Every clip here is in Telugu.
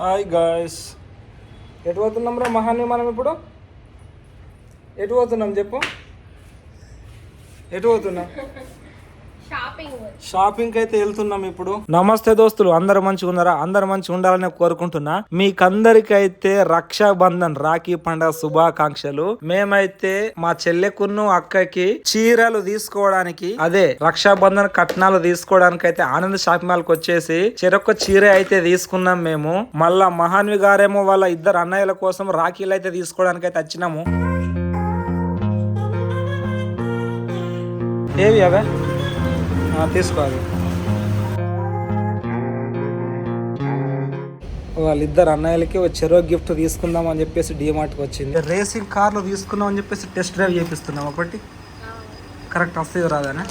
హాయ్ గాయస్ ఎటు పోతున్నాం రా మహాన్ని మనం ఇప్పుడు? ఎటు పోతున్నాం చెప్పు? ఎటు పోతున్నాం? షాపింగ్ అయితే వెళ్తున్నాం ఇప్పుడు. నమస్తే దోస్తులు అందరు మంచిగా ఉన్నారా? అందరు మంచిగా ఉండాలని కోరుకుంటున్నా. మీకందరికైతే రక్షాబంధన్ రాఖీ పండుగ శుభాకాంక్షలు. మేమైతే మా చెల్లెకును అక్కకి చీరలు తీసుకోవడానికి అదే రక్షాబంధన్ కట్నాలు తీసుకోవడానికి అయితే ఆనంద్ షాపింగ్ మాల్కి వచ్చేసి చెరొక్క చీర అయితే తీసుకున్నాం మేము. మళ్ళా మహాన్వి గారేమో వాళ్ళ ఇద్దరు అన్నయ్యల కోసం రాఖీలు అయితే తీసుకోవడానికి అయితే వచ్చినాము. ఏవి అవే? తీసుకోవాలి. వాళ్ళిద్దరు అన్నయ్యలకి ఒక చెరో గిఫ్ట్ తీసుకుందాం అని చెప్పేసి డిమార్ట్కి వచ్చింది. రేసింగ్ కార్లు తీసుకుందాం అని చెప్పేసి టెస్ట్ డ్రైవ్ చేపిస్తున్నాం ఒకటి. కరెక్ట్ వస్తుంది రాదానే?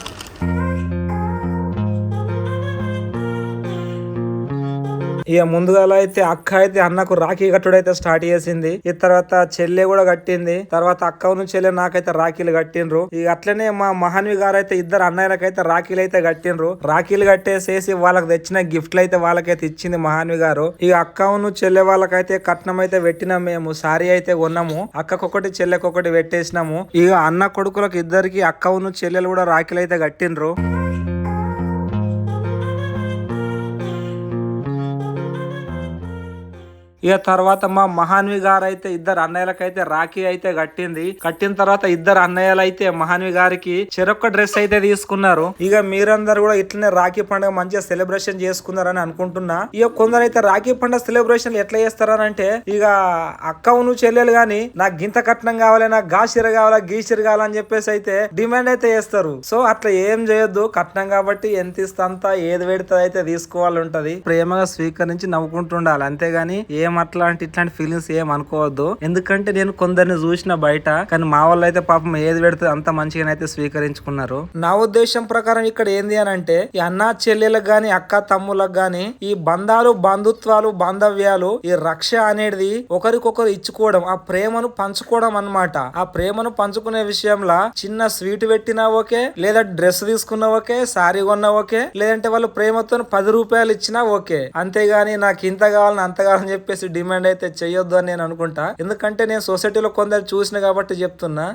ఇక ముందుగా అయితే అక్క అయితే అన్నకు రాఖీ కట్టుడు అయితే స్టార్ట్ చేసింది. ఈ తర్వాత చెల్లె కూడా కట్టింది. తర్వాత అక్కను చెల్లె నాకైతే రాఖీలు కట్టిండ్రు. ఇక అట్లనే మా మహాన్వి గారు అయితే ఇద్దరు అన్నయ్యలకైతే రాఖీలు అయితే కట్టిండ్రు. రాఖీలు కట్టేసేసి వాళ్ళకి తెచ్చిన గిఫ్ట్లు అయితే వాళ్ళకైతే ఇచ్చింది మహాన్వి గారు. ఇక అక్కను చెల్లె వాళ్ళకైతే కట్నం అయితే పెట్టినాం మేము. సారీ అయితే కొన్నాము. అక్కకొకటి చెల్లెకొకటి పెట్టేసినాము. ఇక అన్న కొడుకులకు ఇద్దరికి అక్కను చెల్లెలు కూడా రాఖీలు అయితే కట్టిండ్రు. ఇక తర్వాత మా మహాన్వి గారు అయితే ఇద్దరు అన్నయ్యలకైతే రాఖీ అయితే కట్టింది. కట్టిన తర్వాత ఇద్దరు అన్నయ్యలు అయితే మహాన్వి గారికి చెరొక్క డ్రెస్ అయితే తీసుకున్నారు. ఇక మీరందరూ కూడా ఇట్లనే రాఖీ పండుగ మంచిగా సెలబ్రేషన్ చేసుకున్నారని అనుకుంటున్నా. ఇక అయితే రాఖీ పండుగ సెలబ్రేషన్ ఎట్లా చేస్తారనంటే ఇక అక్కవును చెల్లెలు గాని నాకు గింత కట్నం కావాలి నాకు గాసిర కావాలా గీ కావాలని చెప్పేసి అయితే డిమాండ్ అయితే చేస్తారు. సో అట్లా ఏం చేయొద్దు. కట్నం కాబట్టి ఎంత ఇస్తా అంతా ఏది పెడితే అయితే తీసుకోవాలి ఉంటది ప్రేమగా స్వీకరించి నవ్వుకుంటుండాలి అంతేగాని ఏం అట్లాంటి ఇట్లాంటి ఫీలింగ్స్ ఏం అనుకోవద్దు. ఎందుకంటే నేను కొందరిని చూసిన బయట కానీ మా వాళ్ళు అయితే పాపం ఏది పెడితే అంత మంచిగా అయితే స్వీకరించుకున్నారు. నా ఉద్దేశం ప్రకారం ఇక్కడ ఏంది అని అంటే ఈ అన్న చెల్లెలకు గాని అక్క తమ్ములకు గాని ఈ బంధాలు బంధుత్వాలు బాంధవ్యాలు ఈ రక్ష అనేది ఒకరికొకరు ఇచ్చుకోవడం ఆ ప్రేమను పంచుకోవడం అన్నమాట. ఆ ప్రేమను పంచుకునే విషయంలో చిన్న స్వీట్ పెట్టినా ఓకే లేదా డ్రెస్ తీసుకున్నా ఓకే సారీ కొన్నా ఓకే లేదంటే వాళ్ళు ప్రేమతో పది రూపాయలు ఇచ్చినా ఓకే. అంతేగాని నాకు ఇంత కావాలని అంత కావాలని చెప్పేసి డిమాండ్ అయితే చేయొద్దు అని నేను అనుకుంటా. ఎందుకంటే నేను సొసైటీలో కొందరు చూసిన కాబట్టి చెప్తున్నా.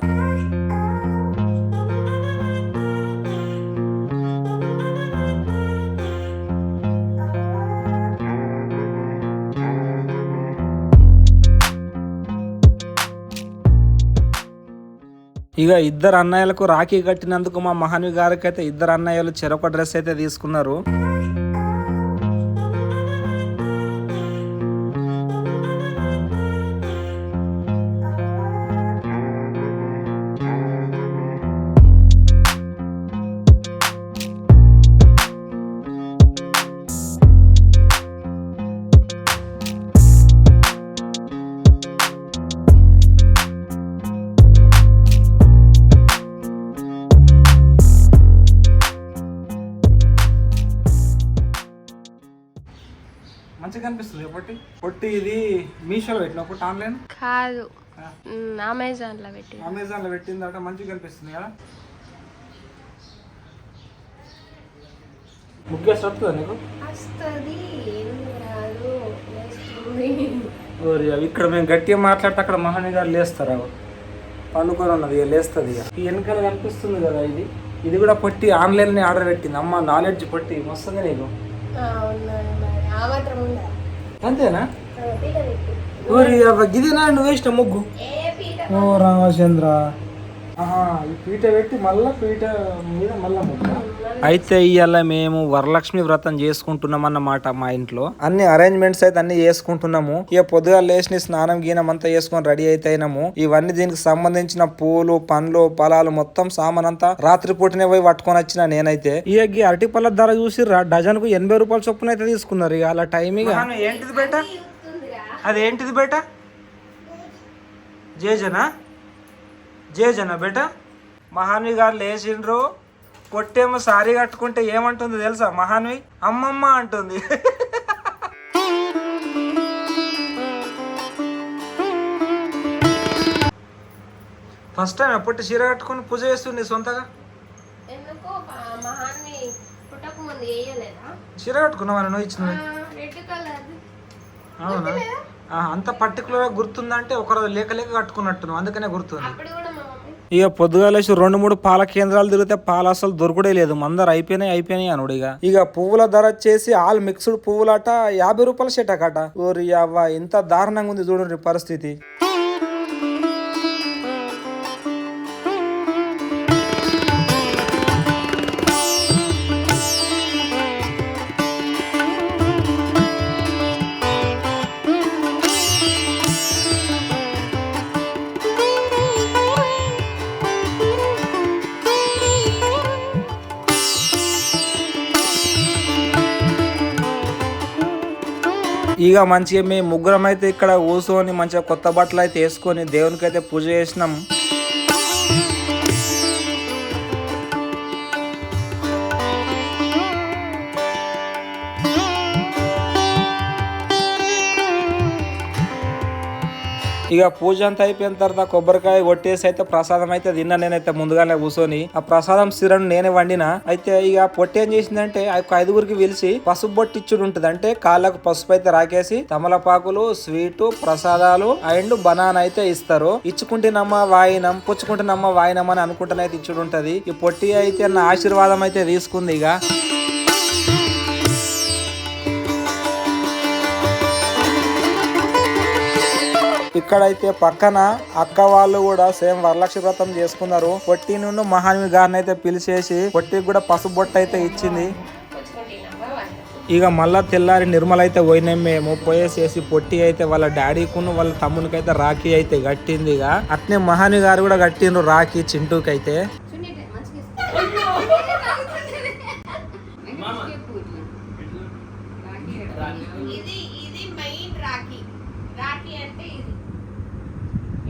ఇక ఇద్దరు అన్నయ్యలకు రాఖీ కట్టినందుకు మా మహాన్వి గారికి అయితే ఇద్దరు అన్నయ్యలు చెరొక డ్రెస్ అయితే తీసుకున్నారు. కనిపిస్తుంది పొట్టి? పొట్టి ఇది మీషోలో పెట్టిన ఒకటి ఆన్లైన్? కాదు. అమెజాన్లో పెట్టి అమెజాన్లో పెట్టిందట మంచిగా కనిపిస్తుంది కదా? ముగ్గేసి వస్తుందా నీకు? వస్తుంది రాదు ఓరి అవి ఇక్కడ మేము గట్టిగా మాట్లాడితే అక్కడ మహాని గారు లేస్తారు పండుకొని ఉన్నది ఇక లేస్తుంది ఇక. ఈ వెనకాల కనిపిస్తుంది కదా ఇది. ఇది కూడా పొట్టి ఆన్లైన్ ఆర్డర్ పెట్టింది. అమ్మ నాలెడ్జ్ పొట్టి మస్తుగా నీకు. ఆ మాత్రం అంతేనా? ఊరి గిదేనా? నువ్వు వేసిన ముగ్గు? ఓ రామచంద్ర. ఈ పీట పెట్టి మళ్ళా పీట మీద మళ్ళా ముగ్గు. అయితే ఇవాళ మేము వరలక్ష్మి వ్రతం చేసుకుంటున్నాం అన్నమాట మా ఇంట్లో. అన్ని అరేంజ్మెంట్స్ అయితే అన్ని చేసుకుంటున్నాము. ఇక పొద్దుగా లేచిన స్నానం గీనం అంతా చేసుకొని రెడీ అయితే అయినాము. ఇవన్నీ దీనికి సంబంధించిన పూలు పండ్లు ఫలాలు మొత్తం సామాన్ అంతా రాత్రి పూటనే పోయి పట్టుకొని వచ్చిన నేనైతే. ఇక ఈ అరటి పళ్ళ ధర చూసి డజన్కు ఎనభై రూపాయల చొప్పున అయితే తీసుకున్నారు. ఇక అలా టైమింగ్ ఏంటిది బేట? అది ఏంటిది బేట? జేజనా? జేజనా బేట? మహాన్వి గారు లేచిండ్రు. పొట్టేమో సారీ కట్టుకుంటే ఏమంటుంది తెలుసా? మహాన్వి? అమ్మమ్మ అంటుంది. ఫస్ట్ టైం ఎప్పటి చీర కట్టుకొని పూజ చేస్తుంది సొంతగా? చీర కట్టుకున్నావా నువ్వు ఇచ్చిన అవునా? అంత పర్టికులర్ గుర్తుందంటే ఒకరోజు లేక లేక కట్టుకున్నట్టు అందుకనే గుర్తుంది. ఇక పొద్దుగాలేసి రెండు మూడు పాల కేంద్రాలు తిరిగితే పాలు అసలు దొరకడే లేదు. మందరు అయిపోయినాయి అయిపోయినాయి అనుడు ఇక. ఇక పువ్వుల ధర వచ్చేసి ఆల్ మిక్స్డ్ పువ్వులట యాభై రూపాయల షెటకట ఓరి అవ్వ ఇంత దారుణంగా ఉంది చూడండి పరిస్థితి. ఇక మంచిగా మేము ముగ్గురం అయితే ఇక్కడ కూర్చొని మంచిగా కొత్త బట్టలు అయితే వేసుకొని దేవునికి అయితే పూజ చేసినాం. ఇక పూజ అంతా అయిపోయిన తర్వాత కొబ్బరికాయ కొట్టేసి అయితే ప్రసాదం అయితే తిన్నా నేనైతే ముందుగానే కూర్చొని. ఆ ప్రసాదం సిరను నేనే వండిన. అయితే ఇక పొట్టి ఏం చేసిందంటే ఆ యొక్క ఐదుగురికి పిలిచి పసుపు బొట్టు ఇచ్చుడు ఉంటుంది. అంటే కాళ్ళకు పసుపు అయితే రాకేసి తమలపాకులు స్వీటు ప్రసాదాలు అండ్ బనానా అయితే ఇస్తారు. ఇచ్చుకుంటేనమ్మ వాయినం పుచ్చుకుంటేనమ్మ వాయినం అని అనుకుంటేనైతే ఇచ్చుడు ఉంటది. ఈ పొట్టి అయితే నా ఆశీర్వాదం అయితే తీసుకుంది ఇక. ఇక్కడైతే పక్కన అక్క వాళ్ళు కూడా సేమ్ వరలక్ష్మి వ్రతం చేసుకున్నారు. పొట్టి నుండి మహాన్వి గారిని అయితే పిలిచేసి పొట్టికి కూడా పసుపు అయితే ఇచ్చింది. ఇక మళ్ళా తెల్లారి నిర్మల అయితే పోయినాం మేము. పోయేసేసి పొట్టి అయితే వాళ్ళ డాడీకును వాళ్ళ తమ్మునికి అయితే రాఖీ అయితే కట్టింది ఇక. అట్నే మహాని గారు కూడా కట్టిండ్రు రాఖీ చింటూకి అయితే ఇది ఇది మెయిన్ రాఖీ. రాఖీ అంటే ఇది.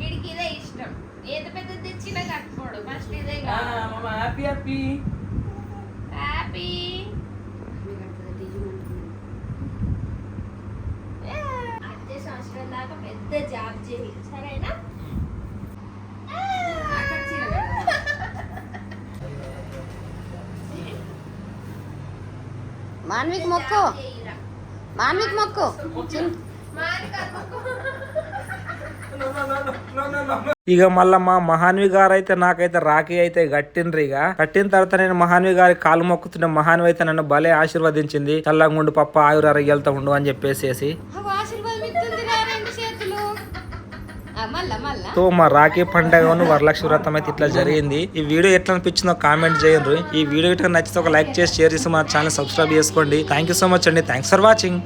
వీడికి ఇదే ఇష్టం. ఏది పెద్ద తెచ్చినా కట్టుకోడు. ఫస్ట్ ఇదే హ్యాపీ హ్యాపీ హ్యాపీ అదే సంవత్సరం దాకా పెద్ద జాబ్ చేయి. సరేనా? మాన్విక్ మొక్కు. మాన్విక్ మొక్కు. చిన్- ఇక మళ్ళా మా మహాన్వి గారు అయితే నాకైతే రాఖీ అయితే కట్టిండ్రు ఇక. కట్టిన తర్వాత నేను మహాన్వి గారి కాలు మొక్కుతున్న మహాన్వి అయితే నన్ను భలే ఆశీర్వదించింది. చల్లంగుండు పప్ప ఆయుర ఆరోగ్యాలతో ఉండు అని చెప్పేసేసి. తో మా రాఖీ పండుగను వరలక్ష్మి వ్రతం అయితే ఇట్లా జరిగింది. ఈ వీడియో ఎట్లా అనిపించిందో కామెంట్ చేయండి ఈ వీడియో ఇట్లా నచ్చితే ఒక లైక్ చేసి షేర్ చేసి మా ఛానల్ సబ్స్క్రైబ్ చేసుకోండి. థ్యాంక్ యూ సో మచ్ అండి. Thanks for watching